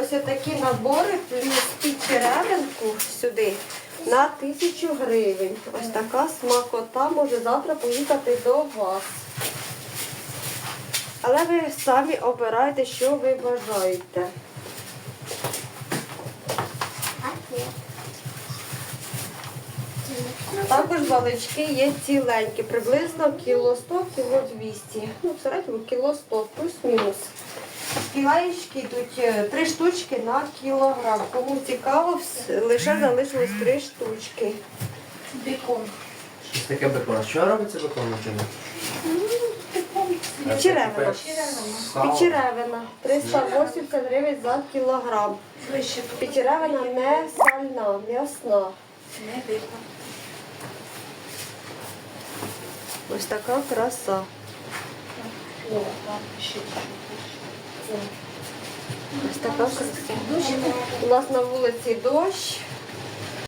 ось такі набори плюс під черевинку сюди на тисячу гривень. Ось така смакота може завтра поїхати до вас. Але ви самі обираєте, що ви бажаєте. Також балички є ціленькі, приблизно кіло 100, кіло 200. Ну, в середньому кіло 100, плюс-мінус. Пілаєчки йдуть е, три штучки на кілограм. Кому цікаво, лише залишилось три штучки. Бекон. Щось таке бекон. Що робиться бекон на чому? Черевина. Сало. Печеревина 380 гривень за кілограм. Печеревина не сальна, м'ясна. Ось така краса. Ось така краса. У нас на вулиці дощ,